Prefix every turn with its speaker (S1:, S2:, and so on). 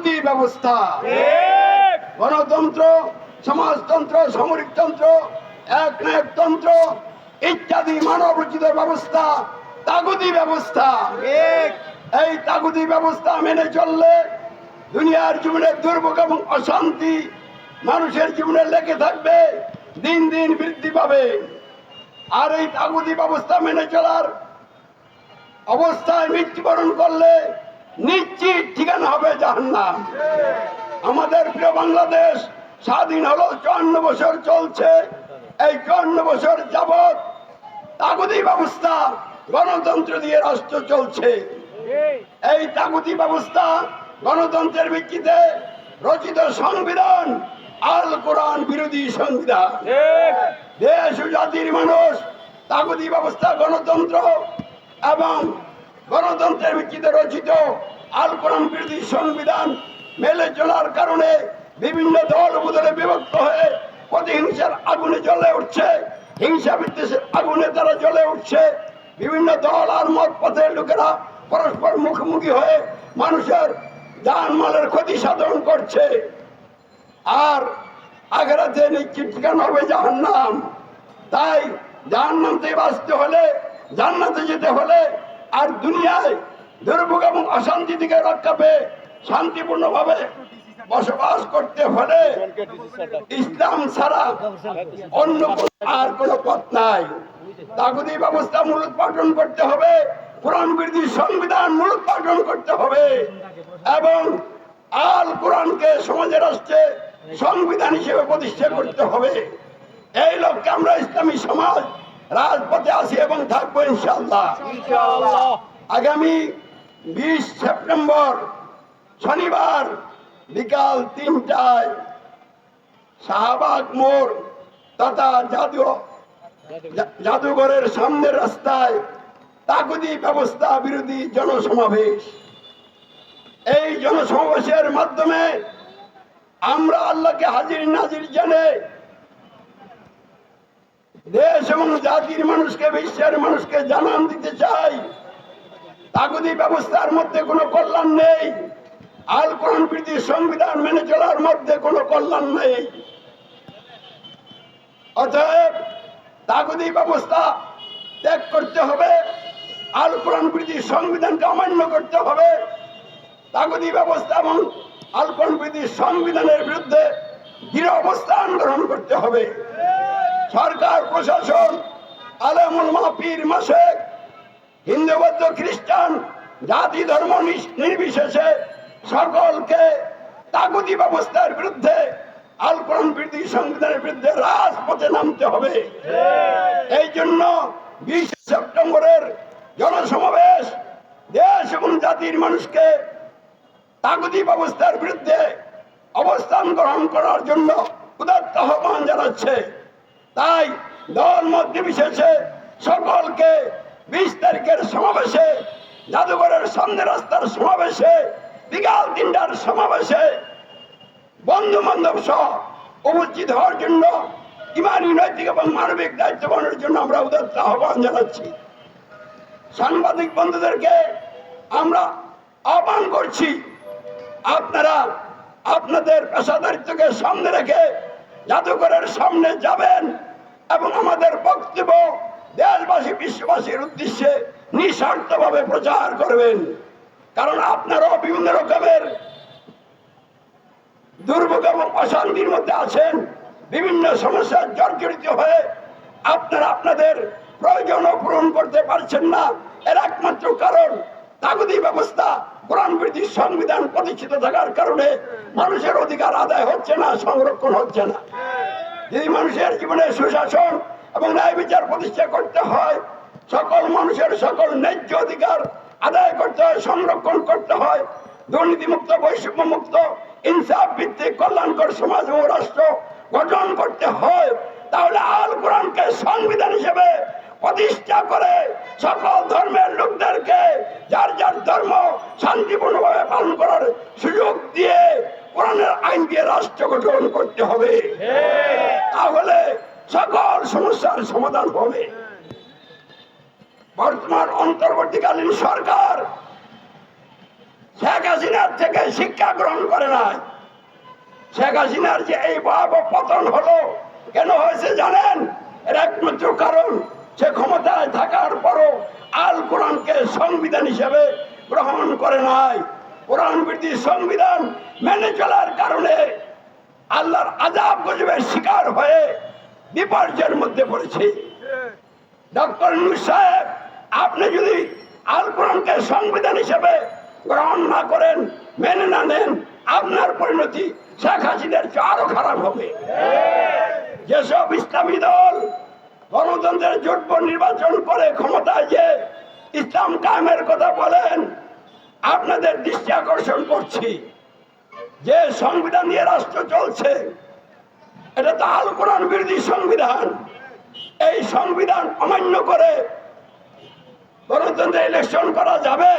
S1: তাগুতি ব্যবস্থা। গণতন্ত্র সমাজতন্ত্র সামরিকতন্ত্র এক তন্ত্র ইত্যাদি মানব রচিত ব্যবস্থা তাগুতি ব্যবস্থা। এই তাগুতি ব্যবস্থা মেনে চললে দুনিয়ার জীবনে দুর্ভোগ এবং অশান্তি মানুষের জীবনে লেগে থাকবে দিন দিন বৃদ্ধি পাবে। আর এই তাগুতি ব্যবস্থা মেনে চলার অবস্থায় মৃত্যুবরণ করলে নিশ্চিত ঠিকানা হবে জাহান্নাম। আমাদের প্রিয় বাংলাদেশ, স্বাধীন হলো চুয়ান্ন বছর চলছে। এই চুয়ান্ন বছর যাবৎ তাগুতি ব্যবস্থা গণতন্ত্র দিয়ে রাষ্ট্র চলছে। এই তাগুতি ব্যবস্থা গণতন্ত্রের ভিত্তিতে রচিত সংবিধান, আল কোরআন বিরোধী সংবিধান। দেশ ও জাতির মানুষ তাগুতি ব্যবস্থা, গণতন্ত্র এবং গণতন্ত্রের ভিত্তিতে রচিত আল কোরআন বিরোধী সংবিধান মেলে চলার কারণে বিভিন্ন দল বদলে বিভক্ত হয়ে প্রতিহিংসার আগুনে জ্বলে উঠছে, হিংসা বিদ্বেষের আগুনে তারা জ্বলে উঠছে। বিভিন্ন দল আর মত পথের লোকেরা পরস্পর মুখোমুখি হয়ে মানুষের জানমালের ক্ষতি সাধন করছে। আর আগ্রাতে নিশ্চিত ঠিকানা হবে জাহান্নাম। তাই জাহান্নাম থেকে বাঁচতে হলে, জান্নাতে যেতে হলে আর দুনিয়ায় দুর্ভোগ এবং অশান্তি থেকে রক্ষা পেয়ে শান্তিপূর্ণভাবে বসবাস করতে হলে ইসলাম ছাড়া অন্য আর কোনো পথ নাই। তাগুদি ব্যবস্থা মূলোৎপাটন করতে হবে, কোরআন বিরোধী সংবিধান মূলোৎপাটন করতে হবে এবং আল কোরআনকে সমাজের রাষ্ট্রে সংবিধান হিসেবে প্রতিষ্ঠা করতে হবে। এই লক্ষ্যে আমরা ইসলামী সমাজ রাজপথে আছি এবং থাকব ইনশাল্লাহ আগামী বিশ সেপ্টেম্বর শনিবার বিকাল তিনটায় শাহবাগ মোড় তথা জাদু জাদুঘরের সামনের রাস্তায় তাগুদি ব্যবস্থা বিরোধী জনসমাবেশ। এই জনসমাবেশের মাধ্যমে আমরা আল্লাহকে হাজির নাজির জানে দেশ এবং জাতির মানুষকে, বিশ্বের মানুষকে জানান দিতে চাই। তাগুদি ব্যবস্থার মধ্যে কোনো কল্যাণ নেই। আল কোরআন প্রীতি সংবিধান মেনে চলার মধ্যে কোনো কল্যাণ নেই। অতএব তাগুদি ব্যবস্থা ত্যাগ করতে হবে। আল কোরআন প্রীতি সংবিধানকে অমান্য করতে হবে। তাগুদি ব্যবস্থা এবং আল কোরআন প্রীতি সংবিধানের বিরুদ্ধে দৃঢ় অবস্থান গ্রহণ করতে হবে। সরকার প্রশাসন আলেমুল মাহপির মাসেক হিন্দু বৌদ্ধ খ্রিস্টান জাতি ধর্ম নির্বিশেষে সকলকে তাগুতি ব্যবস্থার বিরুদ্ধে আল কোরআন বিরোধী সংবিধানের বিরুদ্ধে রাজপথে নামতে হবে। এই জন্য বিশ সেপ্টেম্বরের জনসমাবেশ দেশ এবং জাতির মানুষকে তাগুতি ব্যবস্থার বিরুদ্ধে অবস্থান গ্রহণ করার জন্য উদাত্ত আহ্বান জানাচ্ছে। দল নির্বিশেষে সকলকে বিশ তারিখের সমাবেশে, জাদুঘরের সামনে রাস্তার সমাবেশে, বিকাল তিনটার সমাবেশে বন্ধু বান্ধব সহ উপস্থিত হওয়ার জন্য ইমানি, নৈতিক এবং মানবিক দায়িত্ব পালনের জন্য আমরা উদাত্ত আহ্বান জানাচ্ছি। সাংবাদিক বন্ধুদেরকে আমরা আহ্বান করছি, আপনারা আপনাদের পেশাদারিত্বকে সামনে রেখে জাদুঘরের সামনে যাবেন। এবং আমাদের বক্তব্য দেশবাসী, বিশ্ববাসীর উদ্দেশ্যে নিঃস্বার্থভাবে প্রচার করবেন। কারণ আপনারাও বিভিন্ন রকমের দুর্ভোগ এবং অশান্তির মধ্যে আছেন, বিভিন্ন সমস্যার জর্জরিত হয়ে আপনারা আপনাদের প্রয়োজন পূরণ করতে পারছেন না। এর একমাত্র কারণ তাগুদি ব্যবস্থা, কোরআন বিরোধী সংবিধান প্রতিষ্ঠিত থাকার কারণে মানুষের অধিকার আদায় হচ্ছে না, সংরক্ষণ হচ্ছে না। যদি মানুষের জীবনে সুশাসন এবং ন্যায় বিচার প্রতিষ্ঠা করতে হয়, সকল মানুষের সকল ন্যায্য অধিকার আদায় করতে হয়, সংরক্ষণ করতে হয়, দুর্নীতিমুক্ত বৈষম্য মুক্ত ইনসাফ ভিত্তিক, কল্যাণকর সমাজ ও রাষ্ট্র গঠন করতে হয়, তাহলে আল কোরআনকে সংবিধান হিসেবে প্রতিষ্ঠা করে সকল ধর্মের লোকদেরকে যার যার ধর্ম শান্তিপূর্ণভাবে পালন করার সুযোগ দিয়ে কোরআনের আইন দিয়ে রাষ্ট্র গঠন করতে হবে। তাহলে সকল সমস্যার সমাধান হবে। বর্তমান অন্তর্বর্তীকালীন সরকার শেখ হাসিনার থেকে শিক্ষা গ্রহণ করে নাই। শেখ হাসিনার যে এই ভয়াবহ পতন হলো, কেন হয়েছে জানেন? এর একমাত্র কারণ সে ক্ষমতায় থাকার পরও আল কোরআনকে সংবিধান হিসেবে গ্রহণ করে নাই। কোরআন সংবিধান মেনে চলার কারণে আল্লাহর আজাব গজবের শিকার হয়ে বিপর্যয়ের মধ্যে পড়েছে। ডক্টর নুর সাহেব, আপনি যদি আল কোরআনকে সংবিধান হিসেবে গ্রহণ না করেন, মেনে না নেন, আপনার পরিণতি শেখ হাসিনার আরও খারাপ হবে। যেসব ইসলামী দল গণতন্ত্রের জোটব নির্বাচন করে ক্ষমতায় যে ইসলাম কায়েমের কথা বলেন আপনাদের দৃষ্টি আকর্ষণ করছি। যে সংবিধান নিয়ে রাষ্ট্র চলছে, এটা তো আল কোরআন বিরোধী সংবিধান। এই সংবিধান অমান্য করে গণতন্ত্রে ইলেকশন করা যাবে।